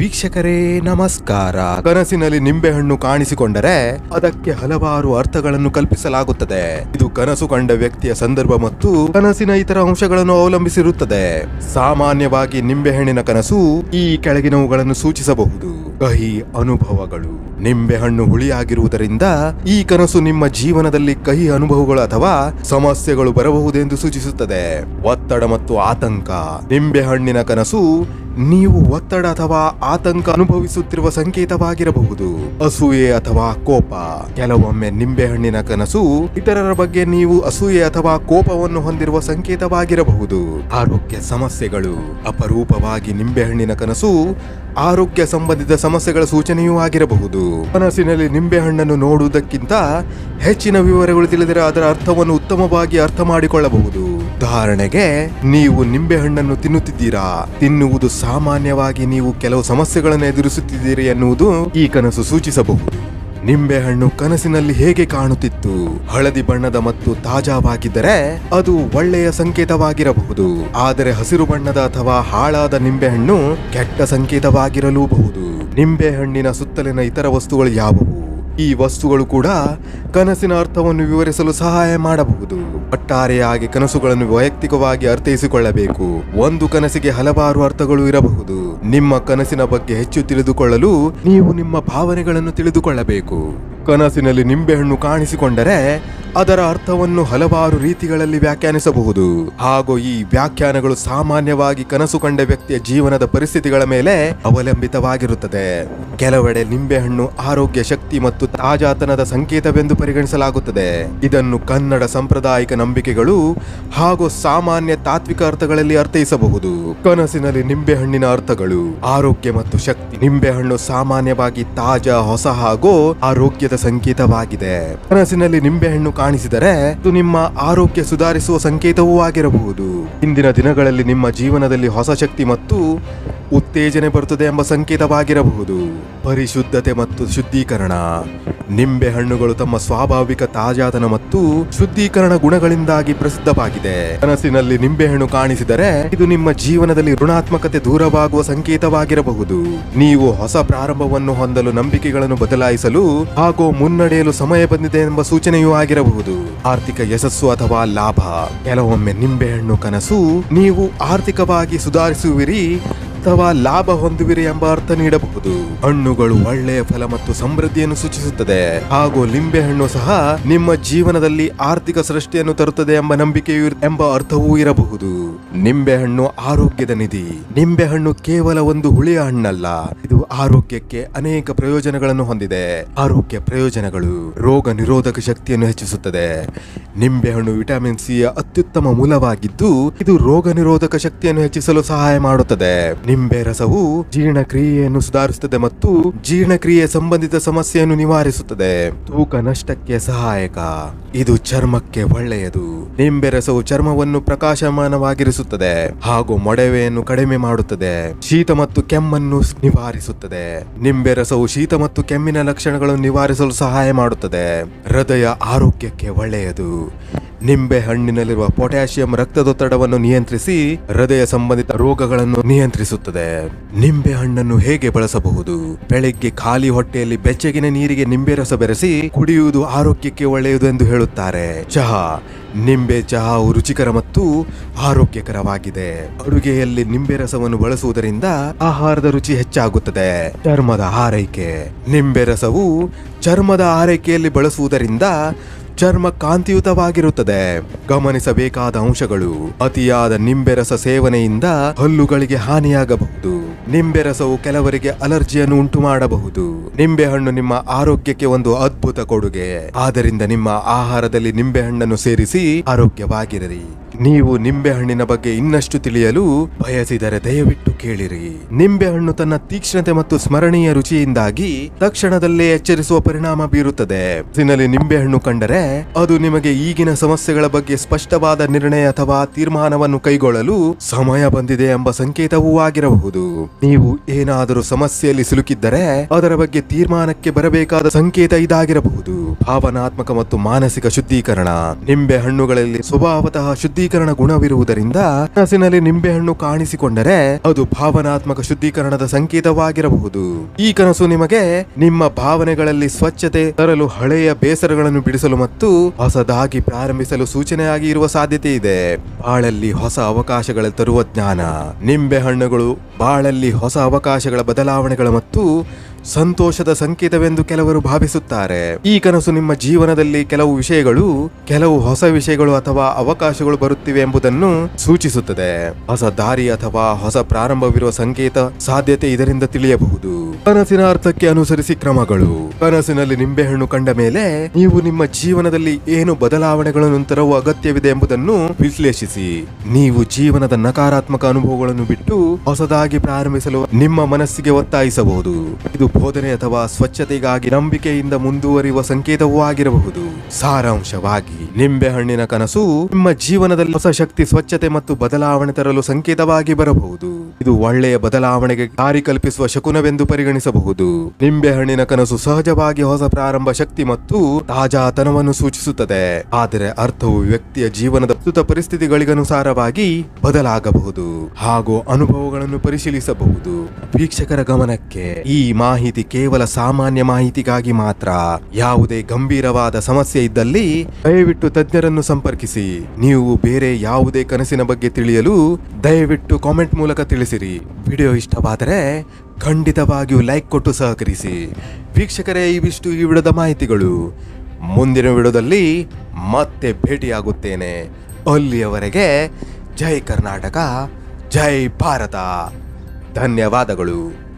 ವೀಕ್ಷಕರೇ, ನಮಸ್ಕಾರ. ಕನಸಿನಲ್ಲಿ ನಿಂಬೆಹಣ್ಣು ಕಾಣಿಸಿಕೊಂಡರೆ ಅದಕ್ಕೆ ಹಲವಾರು ಅರ್ಥಗಳನ್ನು ಕಲ್ಪಿಸಲಾಗುತ್ತದೆ. ಇದು ಕನಸು ಕಂಡ ವ್ಯಕ್ತಿಯ ಸಂದರ್ಭ ಮತ್ತು ಕನಸಿನ ಇತರ ಅಂಶಗಳನ್ನು ಅವಲಂಬಿಸಿರುತ್ತದೆ. ಸಾಮಾನ್ಯವಾಗಿ ನಿಂಬೆಹಣ್ಣಿನ ಕನಸು ಈ ಕೆಳಗಿನವುಗಳನ್ನು ಸೂಚಿಸಬಹುದು. ಕಹಿ ಅನುಭವಗಳು. ನಿಂಬೆಹಣ್ಣು ಹುಳಿಯಾಗಿರುವುದರಿಂದ ಈ ಕನಸು ನಿಮ್ಮ ಜೀವನದಲ್ಲಿ ಕಹಿ ಅನುಭವಗಳು ಅಥವಾ ಸಮಸ್ಯೆಗಳು ಬರಬಹುದೆಂದು ಸೂಚಿಸುತ್ತದೆ. ಒತ್ತಡ ಮತ್ತು ಆತಂಕ. ನಿಂಬೆಹಣ್ಣಿನ ಕನಸು ನೀವು ಒತ್ತಡ ಅಥವಾ ಆತಂಕ ಅನುಭವಿಸುತ್ತಿರುವ ಸಂಕೇತವಾಗಿರಬಹುದು. ಅಸೂಯೆ ಅಥವಾ ಕೋಪ. ಕೆಲವೊಮ್ಮೆ ನಿಂಬೆಹಣ್ಣಿನ ಕನಸು ಇತರರ ಬಗ್ಗೆ ನೀವು ಅಸೂಯೆ ಅಥವಾ ಕೋಪವನ್ನು ಹೊಂದಿರುವ ಸಂಕೇತವಾಗಿರಬಹುದು. ಆರೋಗ್ಯ ಸಮಸ್ಯೆಗಳು. ಅಪರೂಪವಾಗಿ ನಿಂಬೆಹಣ್ಣಿನ ಕನಸು ಆರೋಗ್ಯ ಸಂಬಂಧಿತ ಸಮಸ್ಯೆಗಳ ಸೂಚನೆಯೂ ಆಗಿರಬಹುದು. ಕನಸಿನಲ್ಲಿ ನಿಂಬೆಹಣ್ಣನ್ನು ನೋಡುವುದಕ್ಕಿಂತ ಹೆಚ್ಚಿನ ವಿವರಗಳು ತಿಳಿದರೆ ಅದರ ಅರ್ಥವನ್ನು ಉತ್ತಮವಾಗಿ ಅರ್ಥ ಮಾಡಿಕೊಳ್ಳಬಹುದು ಉದಾಹರಣೆಗೆ, ನೀವು ನಿಂಬೆಹಣ್ಣನ್ನು ತಿನ್ನುತ್ತಿದ್ದೀರಾ? ತಿನ್ನುವುದು ಸಾಮಾನ್ಯವಾಗಿ ನೀವು ಕೆಲವು ಸಮಸ್ಯೆಗಳನ್ನು ಎದುರಿಸುತ್ತಿದ್ದೀರಿ ಎನ್ನುವುದು ಈ ಕನಸು ಸೂಚಿಸಬಹುದು. ನಿಂಬೆಹಣ್ಣು ಕನಸಿನಲ್ಲಿ ಹೇಗೆ ಕಾಣುತ್ತಿತ್ತು? ಹಳದಿ ಬಣ್ಣದ ಮತ್ತು ತಾಜಾವಾಗಿದ್ದರೆ ಅದು ಒಳ್ಳೆಯ ಸಂಕೇತವಾಗಿರಬಹುದು. ಆದರೆ ಹಸಿರು ಬಣ್ಣದ ಅಥವಾ ಹಾಳಾದ ನಿಂಬೆಹಣ್ಣು ಕೆಟ್ಟ ಸಂಕೇತವಾಗಿರಲೂಬಹುದು. ನಿಂಬೆಹಣ್ಣಿನ ಸುತ್ತಲಿನ ಇತರ ವಸ್ತುಗಳು ಯಾವುವು? ಈ ವಸ್ತುಗಳು ಕೂಡ ಕನಸಿನ ಅರ್ಥವನ್ನು ವಿವರಿಸಲು ಸಹಾಯ ಮಾಡಬಹುದು. ಒಟ್ಟಾರೆಯಾಗಿ ಕನಸುಗಳನ್ನು ವೈಯಕ್ತಿಕವಾಗಿ ಅರ್ಥೈಸಿಕೊಳ್ಳಬೇಕು. ಒಂದು ಕನಸಿಗೆ ಹಲವಾರು ಅರ್ಥಗಳು ಇರಬಹುದು. ನಿಮ್ಮ ಕನಸಿನ ಬಗ್ಗೆ ಹೆಚ್ಚು ತಿಳಿದುಕೊಳ್ಳಲು ನೀವು ನಿಮ್ಮ ಭಾವನೆಗಳನ್ನು ತಿಳಿದುಕೊಳ್ಳಬೇಕು. ಕನಸಿನಲ್ಲಿ ನಿಂಬೆಹಣ್ಣು ಕಾಣಿಸಿಕೊಂಡರೆ ಅದರ ಅರ್ಥವನ್ನು ಹಲವಾರು ರೀತಿಗಳಲ್ಲಿ ವ್ಯಾಖ್ಯಾನಿಸಬಹುದು. ಹಾಗೂ ಈ ವ್ಯಾಖ್ಯಾನಗಳು ಸಾಮಾನ್ಯವಾಗಿ ಕನಸು ಕಂಡ ವ್ಯಕ್ತಿಯ ಜೀವನದ ಪರಿಸ್ಥಿತಿಗಳ ಮೇಲೆ ಅವಲಂಬಿತವಾಗಿರುತ್ತದೆ. ಕೆಲವೆಡೆ ನಿಂಬೆಹಣ್ಣು ಆರೋಗ್ಯ, ಶಕ್ತಿ ಮತ್ತು ತಾಜಾತನದ ಸಂಕೇತವೆಂದು ಪರಿಗಣಿಸಲಾಗುತ್ತದೆ. ಇದನ್ನು ಕನ್ನಡ ಸಾಂಪ್ರದಾಯಿಕ ನಂಬಿಕೆಗಳು ಹಾಗೂ ಸಾಮಾನ್ಯ ತಾತ್ವಿಕ ಅರ್ಥಗಳಲ್ಲಿ ಅರ್ಥೈಸಬಹುದು. ಕನಸಿನಲ್ಲಿ ನಿಂಬೆಹಣ್ಣಿನ ಅರ್ಥಗಳು ಆರೋಗ್ಯ ಮತ್ತು ಶಕ್ತಿ. ನಿಂಬೆಹಣ್ಣು ಸಾಮಾನ್ಯವಾಗಿ ತಾಜಾ, ಹೊಸ ಹಾಗೂ ಆರೋಗ್ಯದ ಸಂಕೇತವಾಗಿದೆ. ಕನಸಿನಲ್ಲಿ ನಿಂಬೆಹಣ್ಣು ಕಾಣಿಸಿದರೆ ಇದು ನಿಮ್ಮ ಆರೋಗ್ಯ ಸುಧಾರಿಸುವ ಸಂಕೇತವೂ ಆಗಿರಬಹುದು. ಇಂದಿನ ದಿನಗಳಲ್ಲಿ ನಿಮ್ಮ ಜೀವನದಲ್ಲಿ ಹೊಸ ಶಕ್ತಿ ಮತ್ತು ಉತ್ತೇಜನೆ ಬರುತ್ತದೆ ಎಂಬ ಸಂಕೇತವಾಗಿರಬಹುದು. ಪರಿಶುದ್ಧತೆ ಮತ್ತು ಶುದ್ಧೀಕರಣ. ನಿಂಬೆ ಹಣ್ಣುಗಳು ತಮ್ಮ ಸ್ವಾಭಾವಿಕ ತಾಜಾತನ ಮತ್ತು ಶುದ್ಧೀಕರಣ ಗುಣಗಳಿಂದಾಗಿ ಪ್ರಸಿದ್ಧವಾಗಿದೆ. ಕನಸಿನಲ್ಲಿ ನಿಂಬೆಹಣ್ಣು ಕಾಣಿಸಿದರೆ ಇದು ನಿಮ್ಮ ಜೀವನದಲ್ಲಿ ಋಣಾತ್ಮಕತೆ ದೂರವಾಗುವ ಸಂಕೇತವಾಗಿರಬಹುದು. ನೀವು ಹೊಸ ಪ್ರಾರಂಭವನ್ನು ಹೊಂದಲು ನಂಬಿಕೆಗಳನ್ನು ಬದಲಾಯಿಸಲು ಹಾಗೂ ಮುನ್ನಡೆಯಲು ಸಮಯ ಬಂದಿದೆ ಎಂಬ ಸೂಚನೆಯೂ ಆಗಿರಬಹುದು. ಆರ್ಥಿಕ ಯಶಸ್ಸು ಅಥವಾ ಲಾಭ. ಕೆಲವೊಮ್ಮೆ ನಿಂಬೆಹಣ್ಣು ಕನಸು ನೀವು ಆರ್ಥಿಕವಾಗಿ ಸುಧಾರಿಸುವಿರಿ ಅಥವಾ ಲಾಭ ಹೊಂದುವಿರಿ ಎಂಬ ಅರ್ಥ ನೀಡಬಹುದು. ಹಣ್ಣುಗಳು ಒಳ್ಳೆಯ ಫಲ ಮತ್ತು ಸಮೃದ್ಧಿಯನ್ನು ಸೂಚಿಸುತ್ತದೆ. ಹಾಗೂ ಲಿಂಬೆಹಣ್ಣು ಸಹ ನಿಮ್ಮ ಜೀವನದಲ್ಲಿ ಆರ್ಥಿಕ ಸೃಷ್ಟಿಯನ್ನು ತರುತ್ತದೆ ಎಂಬ ನಂಬಿಕೆಯು ಎಂಬ ಅರ್ಥವೂ ಇರಬಹುದು. ನಿಂಬೆಹಣ್ಣು ಆರೋಗ್ಯದ ನಿಧಿ. ನಿಂಬೆಹಣ್ಣು ಕೇವಲ ಒಂದು ಹುಳಿಯ ಹಣ್ಣಲ್ಲ. ಇದು ಆರೋಗ್ಯಕ್ಕೆ ಅನೇಕ ಪ್ರಯೋಜನಗಳನ್ನು ಹೊಂದಿದೆ. ಆರೋಗ್ಯ ಪ್ರಯೋಜನಗಳು ರೋಗ ನಿರೋಧಕ ಶಕ್ತಿಯನ್ನು ಹೆಚ್ಚಿಸುತ್ತದೆ. ನಿಂಬೆಹಣ್ಣು ವಿಟಮಿನ್ ಸಿ ಅತ್ಯುತ್ತಮ ಮೂಲವಾಗಿದ್ದು, ಇದು ರೋಗ ನಿರೋಧಕ ಶಕ್ತಿಯನ್ನು ಹೆಚ್ಚಿಸಲು ಸಹಾಯ ಮಾಡುತ್ತದೆ. ನಿಂಬೆ ರಸವು ಜೀರ್ಣಕ್ರಿಯೆಯನ್ನು ಸುಧಾರಿಸುತ್ತದೆ ಮತ್ತು ಜೀರ್ಣಕ್ರಿಯೆ ಸಂಬಂಧಿತ ಸಮಸ್ಯೆಯನ್ನು ನಿವಾರಿಸುತ್ತದೆ. ತೂಕ ನಷ್ಟಕ್ಕೆ ಸಹಾಯಕ. ಇದು ಚರ್ಮಕ್ಕೆ ಒಳ್ಳೆಯದು. ನಿಂಬೆ ರಸವು ಚರ್ಮವನ್ನು ಪ್ರಕಾಶಮಾನವಾಗಿರಿಸುತ್ತದೆ. ಹಾಗೂ ಮೊಡವೆಯನ್ನು ಕಡಿಮೆ ಮಾಡುತ್ತದೆ. ಶೀತ ಮತ್ತು ಕೆಮ್ಮನ್ನು ನಿವಾರಿಸುತ್ತದೆ. ನಿಂಬೆ ರಸವು ಶೀತ ಮತ್ತು ಕೆಮ್ಮಿನ ಲಕ್ಷಣಗಳನ್ನು ನಿವಾರಿಸಲು ಸಹಾಯ ಮಾಡುತ್ತದೆ. ಹೃದಯ ಆರೋಗ್ಯಕ್ಕೆ ಒಳ್ಳೆಯದು. ನಿಂಬೆ ಹಣ್ಣಿನಲ್ಲಿರುವ ಪೊಟ್ಯಾಷಿಯಂ ರಕ್ತದೊತ್ತಡವನ್ನು ನಿಯಂತ್ರಿಸಿ ಹೃದಯ ಸಂಬಂಧಿತ ರೋಗಗಳನ್ನು ನಿಯಂತ್ರಿಸುತ್ತದೆ. ನಿಂಬೆ ಹಣ್ಣನ್ನು ಹೇಗೆ ಬಳಸಬಹುದು? ಬೆಳಿಗ್ಗೆ ಖಾಲಿ ಹೊಟ್ಟೆಯಲ್ಲಿ ಬೆಚ್ಚಗಿನ ನೀರಿಗೆ ನಿಂಬೆ ರಸ ಬೆರೆಸಿ ಕುಡಿಯುವುದು ಆರೋಗ್ಯಕ್ಕೆ ಒಳ್ಳೆಯದು ಎಂದು ಹೇಳುತ್ತಾರೆ. ಚಹಾ. ನಿಂಬೆ ಚಹಾವು ರುಚಿಕರ ಮತ್ತು ಆರೋಗ್ಯಕರವಾಗಿದೆ. ಅಡುಗೆಯಲ್ಲಿ ನಿಂಬೆ ರಸವನ್ನು ಬಳಸುವುದರಿಂದ ಆಹಾರದ ರುಚಿ ಹೆಚ್ಚಾಗುತ್ತದೆ. ಚರ್ಮದ ಆರೈಕೆ. ನಿಂಬೆ ರಸವು ಚರ್ಮದ ಆರೈಕೆಯಲ್ಲಿ ಬಳಸುವುದರಿಂದ ಚರ್ಮ ಕಾಂತಿಯುತವಾಗಿರುತ್ತದೆ. ಗಮನಿಸಬೇಕಾದ ಅಂಶಗಳು ಅತಿಯಾದ ನಿಂಬೆರಸ ಸೇವನೆಯಿಂದ ಹಲ್ಲುಗಳಿಗೆ ಹಾನಿಯಾಗಬಹುದು. ನಿಂಬೆರಸವು ಕೆಲವರಿಗೆ ಅಲರ್ಜಿಯನ್ನು ಉಂಟು ಮಾಡಬಹುದು ನಿಂಬೆಹಣ್ಣು ನಿಮ್ಮ ಆರೋಗ್ಯಕ್ಕೆ ಒಂದು ಅದ್ಭುತ ಕೊಡುಗೆ. ಆದ್ದರಿಂದ ನಿಮ್ಮ ಆಹಾರದಲ್ಲಿ ನಿಂಬೆಹಣ್ಣನ್ನು ಸೇರಿಸಿ ಆರೋಗ್ಯವಾಗಿರಲಿ. ನೀವು ನಿಂಬೆಹಣ್ಣಿನ ಬಗ್ಗೆ ಇನ್ನಷ್ಟು ತಿಳಿಯಲು ಬಯಸಿದರೆ ದಯವಿಟ್ಟು ಕೇಳಿರಿ. ನಿಂಬೆಹಣ್ಣು ತನ್ನ ತೀಕ್ಷ್ಣತೆ ಮತ್ತು ಸ್ಮರಣೀಯ ರುಚಿಯಿಂದಾಗಿ ತಕ್ಷಣದಲ್ಲೇ ಎಚ್ಚರಿಸುವ ಪರಿಣಾಮ ಬೀರುತ್ತದೆ. ಸಿನಲ್ಲಿ ನಿಂಬೆಹಣ್ಣು ಕಂಡರೆ ಅದು ನಿಮಗೆ ಈಗಿನ ಸಮಸ್ಯೆಗಳ ಬಗ್ಗೆ ಸ್ಪಷ್ಟವಾದ ನಿರ್ಣಯ ಅಥವಾ ತೀರ್ಮಾನವನ್ನು ಕೈಗೊಳ್ಳಲು ಸಮಯ ಬಂದಿದೆ ಎಂಬ ಸಂಕೇತವೂ ಆಗಿರಬಹುದು. ನೀವು ಏನಾದರೂ ಸಮಸ್ಯೆಯಲ್ಲಿ ಸಿಲುಕಿದ್ದರೆ ಅದರ ಬಗ್ಗೆ ತೀರ್ಮಾನಕ್ಕೆ ಬರಬೇಕಾದ ಸಂಕೇತ ಇದಾಗಿರಬಹುದು. ಭಾವನಾತ್ಮಕ ಮತ್ತು ಮಾನಸಿಕ ಶುದ್ಧೀಕರಣ. ನಿಂಬೆ ಹಣ್ಣುಗಳಲ್ಲಿ ಸ್ವಭಾವತಃ ಶುದ್ಧೀಕರಣ ಶುದ್ಧೀಕರಣ ಗುಣವಿರುವುದರಿಂದ ಕನಸಿನಲ್ಲಿ ನಿಂಬೆಹಣ್ಣು ಕಾಣಿಸಿಕೊಂಡರೆ ಅದು ಭಾವನಾತ್ಮಕ ಶುದ್ಧೀಕರಣದ ಸಂಕೇತವಾಗಿರಬಹುದು. ಈ ಕನಸು ನಿಮಗೆ ನಿಮ್ಮ ಭಾವನೆಗಳಲ್ಲಿ ಸ್ವಚ್ಛತೆ ತರಲು ಹಳೆಯ ಬೇಸರಗಳನ್ನು ಬಿಡಿಸಲು ಮತ್ತು ಹೊಸದಾಗಿ ಪ್ರಾರಂಭಿಸಲು ಸೂಚನೆಯಾಗಿ ಇರುವ ಸಾಧ್ಯತೆ ಇದೆ. ಬಾಳಲ್ಲಿ ಹೊಸ ಅವಕಾಶಗಳ ತರುವ ಜ್ಞಾನ. ನಿಂಬೆ ಹಣ್ಣುಗಳು ಬಾಳಲ್ಲಿ ಹೊಸ ಅವಕಾಶಗಳ ಬದಲಾವಣೆಗಳ ಮತ್ತು ಸಂತೋಷದ ಸಂಕೇತವೆಂದು ಕೆಲವರು ಭಾವಿಸುತ್ತಾರೆ. ಈ ಕನಸು ನಿಮ್ಮ ಜೀವನದಲ್ಲಿ ಕೆಲವು ವಿಷಯಗಳು, ಕೆಲವು ಹೊಸ ವಿಷಯಗಳು ಅಥವಾ ಅವಕಾಶಗಳು ಬರುತ್ತಿವೆ ಎಂಬುದನ್ನು ಸೂಚಿಸುತ್ತದೆ. ಹೊಸ ದಾರಿ ಅಥವಾ ಹೊಸ ಪ್ರಾರಂಭವಿರುವ ಸಂಕೇತ ಸಾಧ್ಯತೆ ಇದರಿಂದ ತಿಳಿಯಬಹುದು. ಕನಸಿನ ಅರ್ಥಕ್ಕೆ ಅನುಸರಿಸಿ ಕ್ರಮಗಳು. ಕನಸಿನಲ್ಲಿ ನಿಂಬೆಹಣ್ಣು ಕಂಡ ಮೇಲೆ ನೀವು ನಿಮ್ಮ ಜೀವನದಲ್ಲಿ ಏನು ಬದಲಾವಣೆಗಳನ್ನು ತರುವ ಅಗತ್ಯವಿದೆ ಎಂಬುದನ್ನು ವಿಶ್ಲೇಷಿಸಿ. ನೀವು ಜೀವನದ ನಕಾರಾತ್ಮಕ ಅನುಭವಗಳನ್ನು ಬಿಟ್ಟು ಹೊಸದಾಗಿ ಪ್ರಾರಂಭಿಸಲು ನಿಮ್ಮ ಮನಸ್ಸಿಗೆ ಒತ್ತಾಯಿಸಬಹುದು. ಇದು ಬೋಧನೆ ಅಥವಾ ಸ್ವಚ್ಛತೆಗಾಗಿ ನಂಬಿಕೆಯಿಂದ ಮುಂದುವರಿಯುವ ಸಂಕೇತವೂ ಆಗಿರಬಹುದು. ಸಾರಾಂಶವಾಗಿ ನಿಂಬೆಹಣ್ಣಿನ ಕನಸು ನಿಮ್ಮ ಜೀವನದಲ್ಲಿ ಹೊಸ ಶಕ್ತಿ, ಸ್ವಚ್ಛತೆ ಮತ್ತು ಬದಲಾವಣೆ ತರಲು ಸಂಕೇತವಾಗಿ ಬರಬಹುದು. ಇದು ಒಳ್ಳೆಯ ಬದಲಾವಣೆಗೆ ದಾರಿ ಕಲ್ಪಿಸುವ ಶಕುನವೆಂದು ಪರಿಗಣಿಸಬಹುದು. ನಿಂಬೆಹಣ್ಣಿನ ಕನಸು ಸಹಜವಾಗಿ ಹೊಸ ಪ್ರಾರಂಭ ಶಕ್ತಿ ಮತ್ತು ತಾಜಾತನವನ್ನು ಸೂಚಿಸುತ್ತದೆ. ಆದರೆ ಅರ್ಥವು ವ್ಯಕ್ತಿಯ ಜೀವನದ ಪ್ರಸ್ತುತ ಪರಿಸ್ಥಿತಿಗಳಿಗನುಸಾರವಾಗಿ ಬದಲಾಗಬಹುದು ಹಾಗೂ ಅನುಭವಗಳನ್ನು ಪರಿಶೀಲಿಸಬಹುದು. ವೀಕ್ಷಕರ ಗಮನಕ್ಕೆ ಈ ಮಾಹಿತಿ ಕೇವಲ ಸಾಮಾನ್ಯ ಮಾಹಿತಿಗಾಗಿ ಮಾತ್ರ. ಯಾವುದೇ ಗಂಭೀರವಾದ ಸಮಸ್ಯೆ ಇದ್ದಲ್ಲಿ ದಯವಿಟ್ಟು ತಜ್ಞರನ್ನು ಸಂಪರ್ಕಿಸಿ. ನೀವು ಬೇರೆ ಯಾವುದೇ ಕನಸಿನ ಬಗ್ಗೆ ತಿಳಿಯಲು ದಯವಿಟ್ಟು ಕಾಮೆಂಟ್ ಮೂಲಕ ತಿಳಿಸಿರಿ. ವಿಡಿಯೋ ಇಷ್ಟವಾದರೆ ಖಂಡಿತವಾಗಿಯೂ ಲೈಕ್ ಕೊಟ್ಟು ಸಹಕರಿಸಿ. ವೀಕ್ಷಕರೇ, ಇವಿಷ್ಟು ಈ ವಿಡದ ಮಾಹಿತಿಗಳು. ಮುಂದಿನ ವಿಡದಲ್ಲಿ ಮತ್ತೆ ಭೇಟಿಯಾಗುತ್ತೇನೆ. ಅಲ್ಲಿಯವರೆಗೆ ಜೈ ಕರ್ನಾಟಕ, ಜೈ ಭಾರತ. ಧನ್ಯವಾದಗಳು.